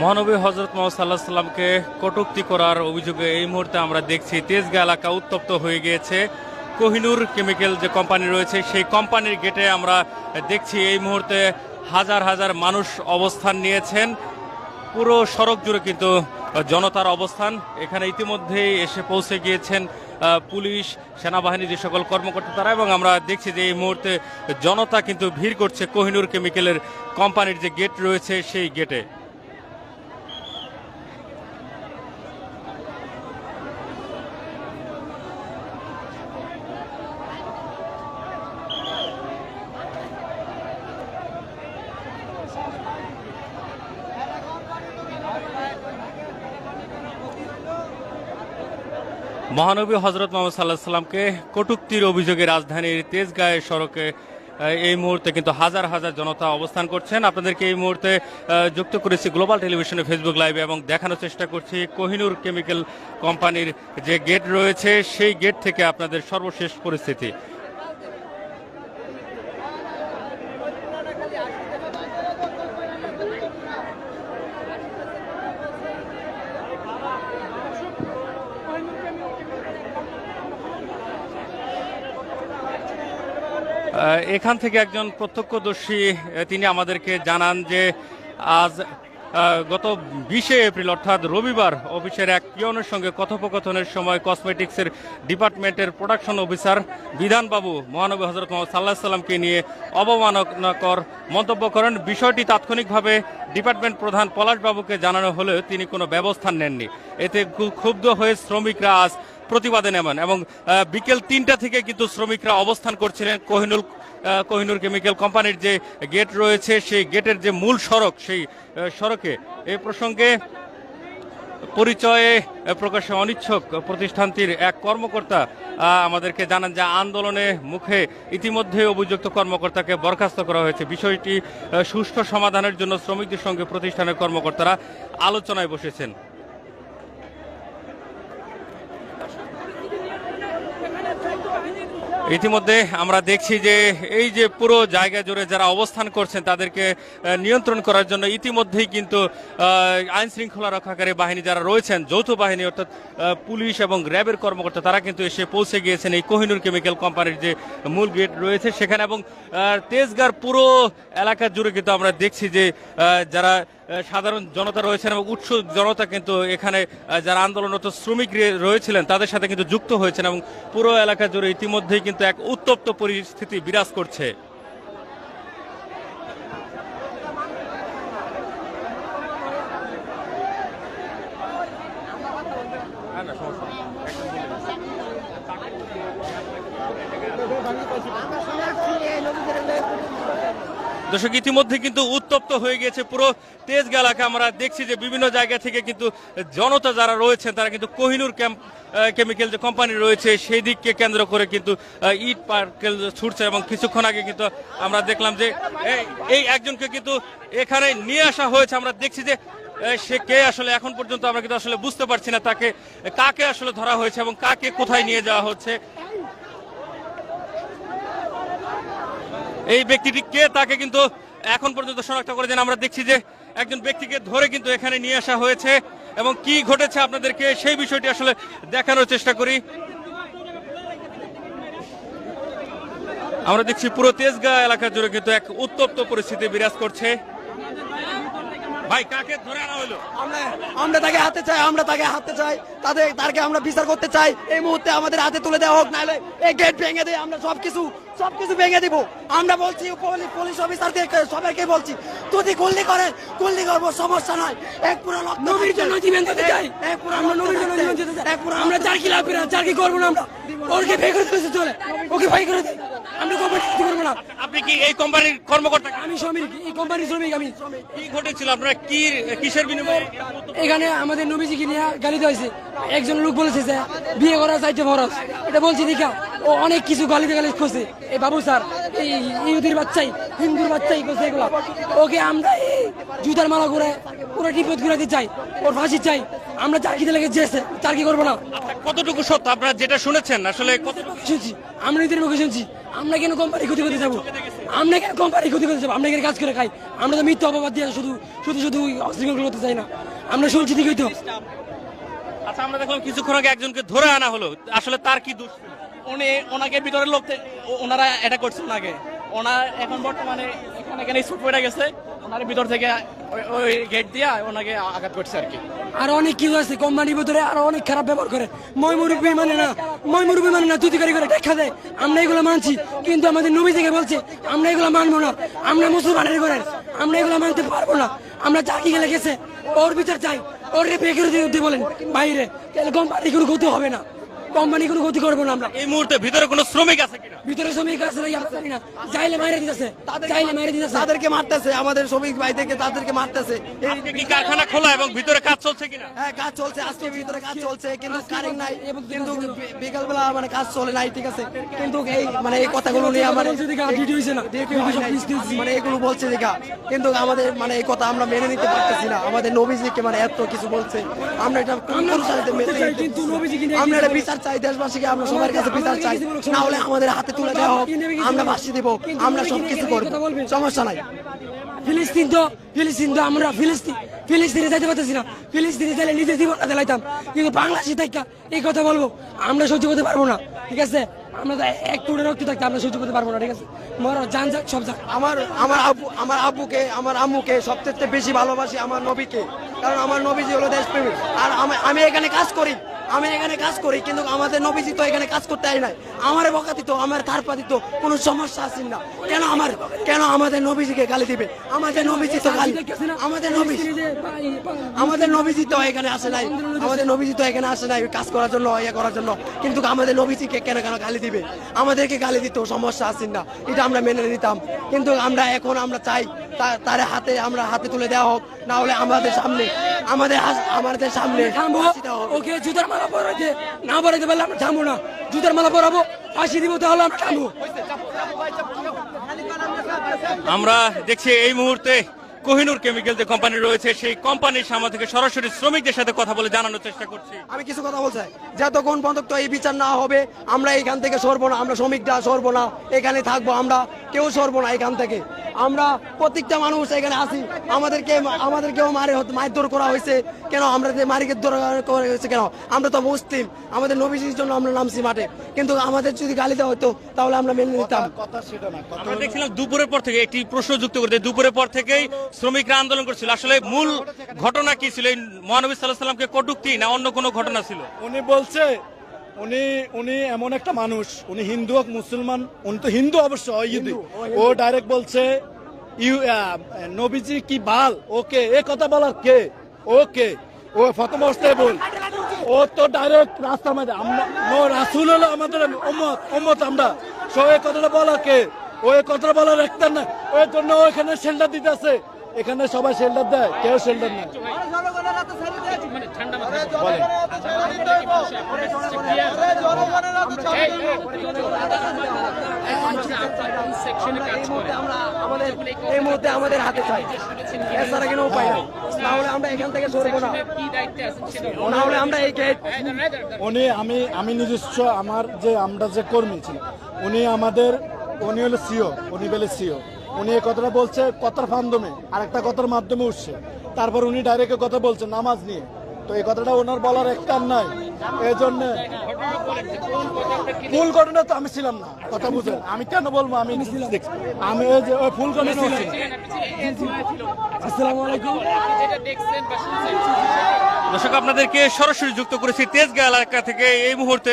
মহানবী হজরত মোহাম্মদ সাল্লাহ সাল্লামকে কটূক্তি করার অভিযোগে এই মুহূর্তে আমরা দেখছি তেজগা এলাকা উত্তপ্ত হয়ে গিয়েছে। কোহিনুর কেমিক্যাল যে কোম্পানি রয়েছে, সেই কোম্পানির গেটে আমরা দেখছি এই মুহূর্তে হাজার হাজার মানুষ অবস্থান নিয়েছেন। পুরো সড়ক জুড়ে কিন্তু জনতার অবস্থান। এখানে ইতিমধ্যেই এসে পৌঁছে গিয়েছেন পুলিশ সেনাবাহিনীর যে সকল কর্মকর্তা তারা, এবং আমরা দেখছি যে এই মুহূর্তে জনতা কিন্তু ভিড় করছে কোহিনুর কেমিক্যালের কোম্পানির যে গেট রয়েছে, সেই গেটে। মহানবী হজরত মোহাম্মদ সাল্লাহ সাল্লামকে কটুক্তির অভিযোগে রাজধানীর তেজগাঁয়ের সড়কে এই মুহূর্তে কিন্তু হাজার হাজার জনতা অবস্থান করছেন। আপনাদেরকে এই মুহূর্তে যুক্ত করেছি গ্লোবাল টেলিভিশনে ফেসবুক লাইভে এবং দেখানোর চেষ্টা করছি কোহিনুর কেমিক্যাল কোম্পানির যে গেট রয়েছে, সেই গেট থেকে আপনাদের সর্বশেষ পরিস্থিতি। এখান থেকে একজন প্রত্যক্ষদর্শী তিনি আমাদেরকে জানান যে আজ গত বিশে এপ্রিল, অর্থাৎ রবিবার, অফিসের এক পিয়নের সঙ্গে কথোপকথনের সময় কসমেটিক্সের ডিপার্টমেন্টের প্রোডাকশন অফিসার বিধানবাবু মহানবী হজরত মোহাম্মদ সাল্লাহ সাল্লামকে নিয়ে অবমাননাকর মন্তব্য করেন। বিষয়টি তাৎক্ষণিকভাবে ডিপার্টমেন্ট প্রধান পলাশবাবুকে জানানো হলেও তিনি কোনো ব্যবস্থা নেননি। এতে ক্ষুব্ধ হয়ে শ্রমিকরা আজ প্রতিবাদে নেমেন এবং বিকেল তিনটা থেকে কিন্তু শ্রমিকরা অবস্থান করছিলেন কোহিনুর আহ, কোহিনুর কেমিক্যাল কোম্পানির যে গেট রয়েছে সেই গেটের যে মূল সড়ক সেই সড়কে। এই প্রসঙ্গে পরিচয়ে প্রকাশে অনিচ্ছুক প্রতিষ্ঠানটির এক কর্মকর্তা আমাদেরকে জানান যে আন্দোলনে মুখে ইতিমধ্যে অভিযুক্ত কর্মকর্তাকে বরখাস্ত করা হয়েছে। বিষয়টি সুষ্ঠু সমাধানের জন্য শ্রমিকদের সঙ্গে প্রতিষ্ঠানের কর্মকর্তারা আলোচনায় বসেছেন। ইতিমধ্যে আমরা দেখছি যে এই যে পুরো জায়গা জুড়ে যারা অবস্থান করছেন, তাদেরকে নিয়ন্ত্রণ করার জন্য ইতিমধ্যেই কিন্তু আইন শৃঙ্খলা রক্ষাকারী বাহিনী যারা রয়েছেন, যৌথ বাহিনী অর্থাৎ পুলিশ এবং র্যাবের কর্মকর্তা, তারা কিন্তু এসে পৌঁছে গিয়েছেন এই কোহিনুর কেমিক্যাল কোম্পানির যে মূল গেট রয়েছে সেখানে এবং তেজগাঁর পুরো এলাকা জুড়ে কিন্তু আমরা দেখছি যে যারা সাধারণ জনতা রয়েছেন এবং উৎস জনতা কিন্তু এখানে যারা আন্দোলনরত শ্রমিক রয়েছিলেন, তাদের সাথে কিন্তু যুক্ত হয়েছেন এবং পুরো এলাকা জুড়ে ইতিমধ্যেই কিন্তু এক উত্তপ্ত পরিস্থিতি বিরাজ করছে। দর্শক, ইতিমধ্যে কিন্তু উত্তপ্ত হয়ে গেছে পুরো তেজগাঁ এলাকা। আমরা দেখছি যে বিভিন্ন জায়গা থেকে কিন্তু জনতা যারা রয়েছেন, তারা কিন্তু কোহিনুর ক্যাম্প কেমিক্যাল যে কোম্পানি রয়েছে, সেই দিককে কেন্দ্র করে কিন্তু ইট পার্কেল ছুটছে এবং কিছুক্ষণ আগে কিন্তু আমরা দেখলাম যে, এই একজনকে কিন্তু এখানে নিয়ে আসা হয়েছে। আমরা দেখছি যে সে কে আসলে এখন পর্যন্ত আমরা কিন্তু আসলে বুঝতে পারছি না তাকে, কাকে আসলে ধরা হয়েছে এবং কাকে কোথায় নিয়ে যাওয়া হচ্ছে। এই ব্যক্তিটি কে তাকে কিন্তু এখন পর্যন্ত শনাক্ত করে করেছেন। আমরা দেখছি যে একজন ব্যক্তিকে ধরে কিন্তু এখানে নিয়ে আসা হয়েছে এবং কি ঘটেছে আপনাদেরকে সেই বিষয়টি আসলে দেখানোর চেষ্টা করি। আমরা দেখছি পুরো তেজগাঁ এলাকা জুড়ে কিন্তু এক উত্তপ্ত পরিস্থিতি বিরাজ করছে। ভাই কাকে ধরে আনা হলো? আমরা আমরা তাকে হাতে চাই আমরা তাকে হাতে চাই। তাদের তাকে আমরা বিচার করতে চাই। এই মুহূর্তে আমাদের হাতে তুলে দেওয়া হোক নাহলে এই গেট ভেঙে দিয়ে আমরা সবকিছু সবকিছু ভেঙে দিব। আমরা বলছি পুলিশ পুলিশ অফিসারকে সবাইকে বলছি যদি গুল্লি করে গুল্লি করব সমস্যা নয় এক পুরো নবীর জন্য জীবন দিতে চাই। এক পুরো আমরা নবীর জন্য জীবন দিতে চাই। এক পুরো আমরা রক্ত চার কি লাগবে না চার করব না। আমরা ওকে করে দিতে চলে। ওকে ভাই করে দিই আমরা কোম্পানি করব না। আপনি কি এই কোম্পানির কর্মকর্তা? আমি শ্রমিক এই কোম্পানির শ্রমিক আমি। কি ঘটেছিল? আপনারা কি কিসের বিনিময়ে এখানে আমাদের নবীজিকে নিয়ে গালি দেওয়া হয়েছে। একজন লোক বলেছে যে বিয়ে করা চাইতে ভরস এটা বলছি দেখা ও অনেক কিছু গালিতে গালি করছে এই বাবু স্যার এই ইহুদির বাচ্চাই হিন্দুর বাচ্চাই করছে এগুলো। ওকে আমরা জুতার মালা করে পুরো টিপত ঘুরাতে চাই ওর ফাঁসি চাই আমরা চারকিতে লেগে যেছে চারকি করব না? কতটুকু সত্য? আপনারা যেটা শুনেছেন আসলে শুনছি আমরা নিজের মুখে শুনছি। আমরা কেন কোম্পানি ক্ষতি করতে যাব? আমরা কেন কোম্পানি ক্ষতি করতে যাব? আমরা এখানে কাজ করে খাই? আমরা তো মিথ্যা অপবাদ দিয়ে শুধু শুধু শুধু অশৃঙ্খল করতে চাই না। আমরা শুনছি ঠিকই তো। আচ্ছা আমরা দেখলাম কিছুক্ষণ আগে একজনকে ধরে আনা হলো। আসলে তার কি দোষ? উনি ওনাকে ভিতরের লোক ওনারা এটা করছে ওনাকে। ওনার এখন বর্তমানে এখানে এখানে স্পট পড়ে গেছে। ওনার ভিতর থেকে ওই- গেট দিয়ে ওনাকে আঘাত করছে আর কি। আর অনেক আছে কোম্পানির ভিতরে, আর অনেক খারাপ ব্যবহার করে। মানে না মানে না তুতিকারি করে দেখা দেয় আমরা এগুলো মানছি। কিন্তু আমাদের নবী থেকে বলছে, আমরা এগুলো মানবো না, আমরা মুসলমানের ঘরের আমরা এগুলো মানতে পারব না। আমরা চাকরি গেলে গেছে, ওর বিচার চাই ওর রে বেকার বলেন, বাইরে। তাহলে কোম্পানি কোনো ক্ষতি হবে না। কোম্পানি কোনো ক্ষতি করব না আমরা। এই মুহূর্তে ভিতরে কোনো শ্রমিক আছে কিনা? ভিতরে শ্রমিক আছে নাকি আমরা জানি না। চাইলে মাইরে দিতেছে চাইলে মাইরে দিতেছে। তাদেরকে মারতেছে আমাদের শ্রমিক ভাইদেরকে তাদেরকে মারতেছে। আজকে কি কারখানা খোলা এবং ভিতরে কাজ চলছে কিনা? হ্যাঁ কাজ চলছে আজকে ভিতরে কাজ চলছে কিন্তু কারেন্ট নাই। কিন্তু বিকাল বেলা মানে কাজ চলে নাই ঠিক আছে? কিন্তু এই মানে এই কথাগুলো নিয়ে আমার ডিউটি হয়েছে না। মানে এগুলো বলছে দেখা কিন্তু আমাদের মানে এই কথা আমরা মেনে নিতে পারতেছি না। আমাদের নবীজিকে মানে এত কিছু বলছে। আমরা এটা মেনে আমরা এটা বিচার চাই দেশবাসীকে আমরা সবার কাছে বিচার চাই। না হলে আমাদের হাতে তুলে দেওয়া হোক আমরা বাসি দেবো আমরা সবকিছু করব। সমস্যা নাই। ফিলিস্তিন তো ফিলিস্তিন তো আমরা ফিলিস্তিন ফিলিস্তিনে যাইতে পারতেছি না। ফিলিস্তিনে যাইলে জীবনটা দিলাইতাম কিন্তু বাংলাদেশে থাকা এই কথা বলব আমরা সহ্য করতে পারব না ঠিক আছে? আমরা তো এক ফুটে রক্ত থাকতে আমরা সহ্য করতে পারব না ঠিক আছে? মরো যান যাক সব যাক। আমার আমার আব্বু আমার আব্বুকে আমার আম্মুকে সবচেয়ে বেশি ভালোবাসি আমার নবীকে। কারণ আমার নবীজি হলো দেশপ্রেমিক। আর আমি এখানে কাজ করি। আমি এখানে কাজ করি, কিন্তু আমাদের নবীজি তো এখানে কাজ করতে আই নাই। আমার বকা দিত, আমার তারপা দিত, কোনো সমস্যা আসেন না। কেন আমার কেন আমাদের নবীজিকে গালি দিবে? আমাদের নবীজি তো গালি আমাদের নবী আমাদের নবীজি তো এখানে আসে নাই। আমাদের নবীজি তো এখানে আসে নাই, কাজ করার জন্য ইয়ে করার জন্য। কিন্তু আমাদের নবীজিকে কেন কেন গালি দিবে? আমাদেরকে গালি দিত সমস্যা আসেন না। এটা আমরা মেনে নিতাম। কিন্তু আমরা এখন আমরা চাই তার হাতে আমরা হাতে তুলে দেওয়া হোক না হলে আমাদের সামনে আমাদের আমাদের সামনে। ওকে জুতার মালা পরাইতে না পরাইতে পারলে আমরা থামবো না। জুতার মালা পরাবো ফাঁসি দিব তাহলে আমরা থামবো। আমরা দেখছি এই মুহূর্তে কোহিনুর কেমিক্যাল যে কোম্পানি রয়েছে সেই কোম্পানির সামনে থেকে সরাসরি শ্রমিকদের সাথে কথা বলে জানানোর চেষ্টা করছি। আমি কিছু কথা বলছি। যতক্ষণ পর্যন্ত এই বিচার না হবে আমরা এখান থেকে সরবো না আমরা শ্রমিকরা সরবো না এখানে থাকব আমরা কেউ সরবো না এখান থেকে। আমরা প্রত্যেকটা মানুষ এখানে আসি আমাদেরকে আমাদেরকেও মারে মারধর করা হয়েছে। কেন? আমরা যে মারিকে করা হয়েছে কেন? আমরা তো মুসলিম আমাদের নবীজির জন্য আমরা নামছি মাঠে। কিন্তু আমাদের যদি গালি দেওয়া হতো তাহলে আমরা মেনে নিতাম। আমরা দেখছিলাম দুপুরের পর থেকে একটি প্রশ্ন যুক্ত করতে দুপুরের পর থেকেই শ্রমিকরা আন্দোলন করছিল। আসলে মূল ঘটনা কি ছিল? এই মহানবী সাল্লাহ সাল্লামকে কটুক্তি না অন্য কোনো ঘটনা ছিল? উনি বলছে উনি উনি এমন একটা মানুষ উনি হিন্দু হোক মুসলমান উনি তো হিন্দু অবশ্য ইহুদি। ও ডাইরেক্ট বলছে ইউ নবীজি কি বাল? ওকে এ কথা বলার কে? ওকে ও প্রথম অবস্থায় বল। ও তো ডাইরেক্ট রাস্তার মধ্যে আমরা নো রাসুল হলো আমাদের উম্মত উম্মত আমরা। সো কথাটা বলা কে? ও এই কথাটা বলার একটা না ওই জন্য ও এখানে শেল্টার দিতেছে। এখানে সবাই শেল্টার দেয় কেউ শেল্টার নেয়। আমাদের এই মুহূর্তে আমাদের হাতে চাই। এছাড়া কোনো উপায় নাই। না হলে আমরা এখান থেকে সরবো না। না আমরা এই গেট উনি আমি আমি নিজস্ব আমার যে আমরা যে কর্মী ছিল উনি আমাদের উনি হলো সিও উনি বলে সিও উনি এই কথাটা বলছে কথার ফান্দমে আর একটা কথার মাধ্যমে উঠছে। তারপর উনি ডাইরেক্ট কথা বলছে নামাজ নিয়ে। তো এই কথাটা ওনার বলার একটা নাই। এই জন্য ফুল ঘটনা তো আমি ছিলাম না কথা বুঝেন। আমি কেন বলব আমি? দেখছি। আমি ওই যে ওই ফুল ঘটনা আসসালামু আলাইকুম। দর্শক আপনাদেরকে সরাসরি যুক্ত করেছি তেজগাঁ এলাকা থেকে। এই মুহূর্তে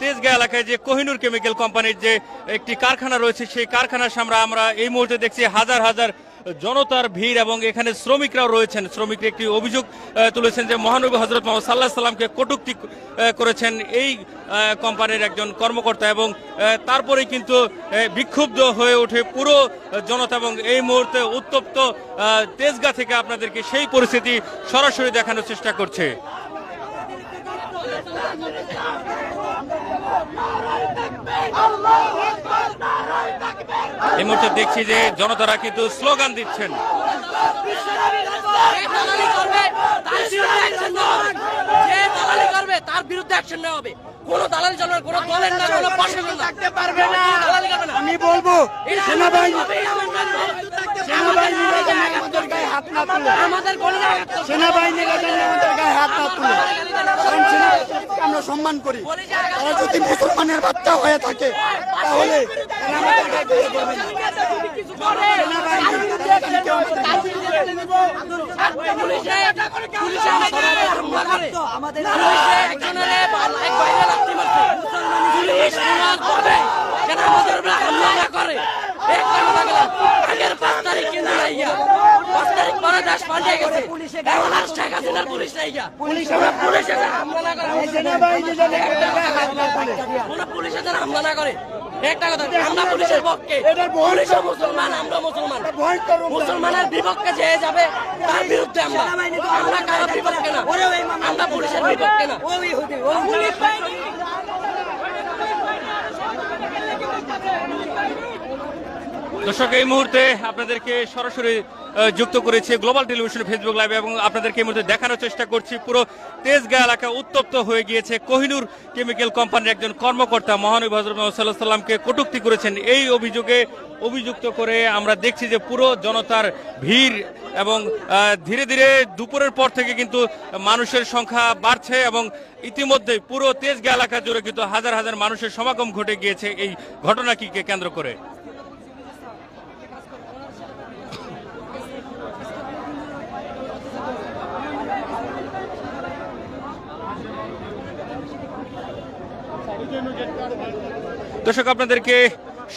তেজগাঁ এলাকায় যে কোহিনুর কেমিক্যাল কোম্পানির যে একটি কারখানা রয়েছে সেই কারখানার সামনে আমরা এই মুহূর্তে দেখছি হাজার হাজার জনতার ভিড় এবং এখানে শ্রমিকরাও রয়েছেন। শ্রমিকরা একটি অভিযোগ তুলেছেন যে মহানবী হজরত মোহাম্মদ সাল্লাহ সাল্লামকে কটূক্তি করেছেন এই কোম্পানির একজন কর্মকর্তা এবং আহ, তারপরেই কিন্তু বিক্ষুব্ধ হয়ে ওঠে পুরো জনতা এবং এই মুহূর্তে উত্তপ্ত তেজগাঁ থেকে আপনাদেরকে সেই পরিস্থিতি সরাসরি দেখানোর চেষ্টা করছে। এই মুহূর্তে দেখছি যে জনতারা কিন্তু স্লোগান দিচ্ছেন তার বিরুদ্ধে হবে। দালালি আমি বলব সেনাবাহিনী সেনাবাহিনীরা গায়ে হাত না তুলে আমরা সম্মান করি। তারা যদি মুসলমানের বাচ্চা হয়ে থাকে তাহলে আমাদের হামলা না করে? আগের পাঁচ তারিখ কিন্তু পাঁচ তারিখ পরে দেশ পাল্টে গেছে এখন আর শেখ হাসিনার পুলিশ নাই পুলিশ পুলিশ হামলা না করে সেনাবাহিনী যেন আমাদের গায়ে হাত না তুলে কোন পুলিশ এসে হামলা না করে। একটা কথা আমরা পুলিশের পক্ষে পুলিশ মুসলমান আমরা মুসলমান। মুসলমানের বিপক্ষে যে যাবে তার বিরুদ্ধে আমরা আমরা কারোর বিপক্ষে না। আমরা পুলিশের বিপক্ষে না। দর্শক এই মুহূর্তে আপনাদেরকে সরাসরি যুক্ত করেছি গ্লোবাল টেলিভিশন ফেসবুক লাইভে এবং আপনাদেরকে এই মধ্যে দেখানোর চেষ্টা করছি। পুরো তেজগা এলাকা উত্তপ্ত হয়ে গিয়েছে। কোহিনুর কেমিক্যাল কোম্পানির একজন কর্মকর্তা মহানবী হজরত সাল্লাহ কটূক্তি করেছেন। এই অভিযোগে অভিযুক্ত করে আমরা দেখছি যে পুরো জনতার ভিড় এবং ধীরে ধীরে দুপুরের পর থেকে কিন্তু মানুষের সংখ্যা বাড়ছে এবং ইতিমধ্যে পুরো তেজগাঁ এলাকা জুড়ে কিন্তু হাজার হাজার মানুষের সমাগম ঘটে গিয়েছে এই ঘটনাটিকে কেন্দ্র করে। দর্শক, আপনাদেরকে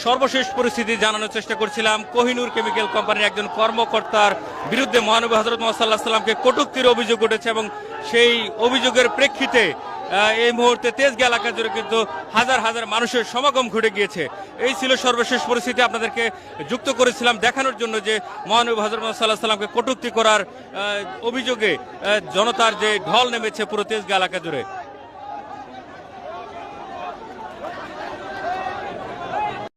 সর্বশেষ পরিস্থিতি জানানোর চেষ্টা করছিলাম। কোহিনুর কেমিক্যাল কোম্পানির একজন কর্মকর্তার বিরুদ্ধে মহানবী হজরত মোহাম্মদ সাল্লামকে কটুক্তির অভিযোগ উঠেছে এবং সেই অভিযোগের প্রেক্ষিতে এই মুহূর্তে তেজগা এলাকা জুড়ে কিন্তু হাজার হাজার মানুষের সমাগম ঘটে গিয়েছে। এই ছিল সর্বশেষ পরিস্থিতি। আপনাদেরকে যুক্ত করেছিলাম দেখানোর জন্য যে মহানবী হজরত সাল্লাহ সাল্লামকে কটুক্তি করার অভিযোগে জনতার যে ঢল নেমেছে পুরো তেজগা এলাকা জুড়ে।